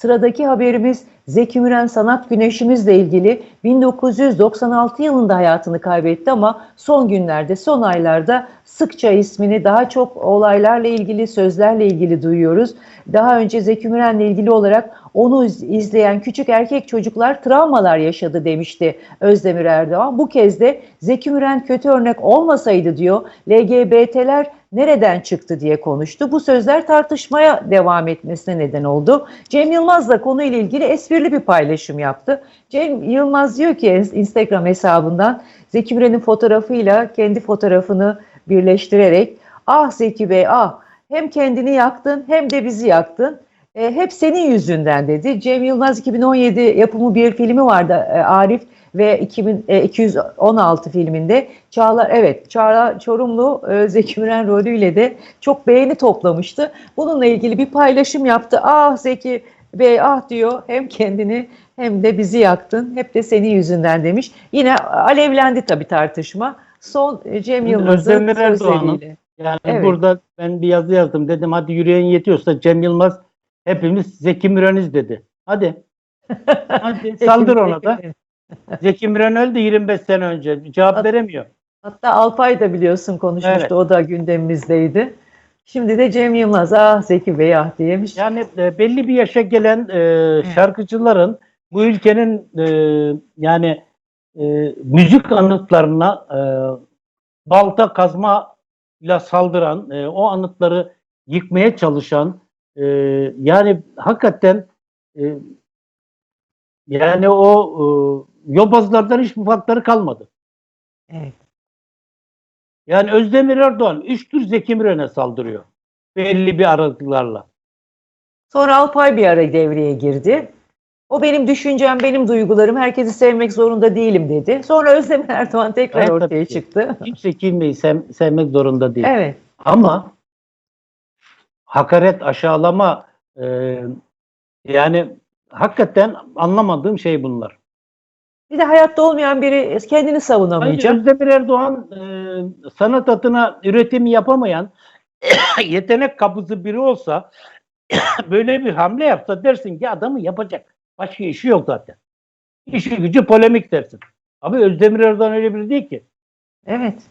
Sıradaki haberimiz Zeki Müren sanat güneşimizle ilgili 1996 yılında hayatını kaybetti ama son günlerde, son aylarda sıkça ismini daha çok olaylarla ilgili, sözlerle ilgili duyuyoruz. Daha önce Zeki Müren'le ilgili olarak onu iz- izleyen küçük erkek çocuklar travmalar yaşadı demişti Özdemir Erdoğan. Bu kez de Zeki Müren kötü örnek olmasaydı diyor LGBT'ler nereden çıktı diye konuştu. Bu sözler tartışmaya devam etmesine neden oldu. Cem Yılmaz da konuyla ilgili esprili bir paylaşım yaptı. Cem Yılmaz diyor ki Instagram hesabından Zeki Müren'in fotoğrafıyla kendi fotoğrafını birleştirerek ah Zeki Bey ah hem kendini yaktın hem de bizi yaktın. E, hep senin yüzünden dedi. Cem Yılmaz 2017 yapımı bir filmi vardı e, Arif ve 2000, e, 216 filminde Çağla evet Çağla Çorumlu e, Zeki Müren rolüyle de çok beğeni toplamıştı. Bununla ilgili bir paylaşım yaptı. Ah Zeki Bey ah diyor hem kendini hem de bizi yaktın. Hep de senin yüzünden demiş. Yine alevlendi tabii tartışma. Son e, Cem Yılmaz'ın Erdoğan'ın. Yani Evet. burada ben bir yazı yazdım. Dedim hadi yüreğin yetiyorsa Cem Yılmaz hepimiz Zeki Müren'iz dedi. Hadi. hadi saldır ona da. Zeki Müren öldü 25 sene önce. Cevap veremiyor. Hatta Alpay da biliyorsun konuşmuştu. Evet. O da gündemimizdeydi. Şimdi de Cem Yılmaz ah Zeki Bey ah diyemiş. Yani e, belli bir yaşa gelen e, şarkıcıların bu ülkenin e, yani e, müzik anıtlarına e, balta kazma ile saldıran, e, o anıtları yıkmaya çalışan e, yani hakikaten e, yani o e, yobazlardan hiçbir farkları kalmadı. Evet. Yani Özdemir Erdoğan üç tür Zeki Müren'e saldırıyor. Belli bir aralıklarla. Sonra Alpay bir ara devreye girdi. O benim düşüncem, benim duygularım. Herkesi sevmek zorunda değilim dedi. Sonra Özdemir Erdoğan tekrar Evet, ortaya çıktı. Kimse kimseyi sev- sevmek zorunda değil. Evet. Ama hakaret, aşağılama e, yani hakikaten anlamadığım şey bunlar. Bir de hayatta olmayan biri kendini Hayır, savunamayacak. Özdemir Erdoğan e, sanat adına üretimi yapamayan yetenek kapısı biri olsa böyle bir hamle yapsa dersin ki adamı yapacak. Başka işi yok zaten. İşi gücü polemik dersin. Abi Özdemir Erdoğan öyle biri değil ki. Evet.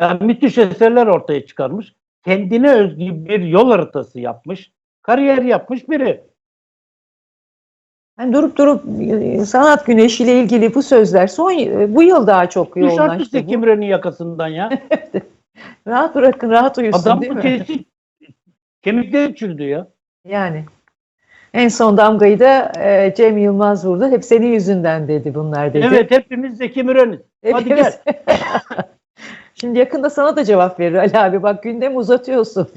Yani müthiş eserler ortaya çıkarmış. Kendine özgü bir yol haritası yapmış. Kariyer yapmış biri. Yani durup durup e, sanat güneşiyle ilgili bu sözler son e, bu yıl daha çok yoğunlaştı. Zeki bu. Müren'in yakasından ya. Rahat bırakın, rahat uyusun Adam değil mi? tesis kemikleri çürüdü ya. Yani. En son damgayı da e, Cem Yılmaz vurdu. Hep senin yüzünden dedi bunlar dedi. Evet hepimiz Zeki Müren'iz. Hadi Hepimiz- Şimdi yakında sana da cevap verir Ali abi. Bak gündemi uzatıyorsun.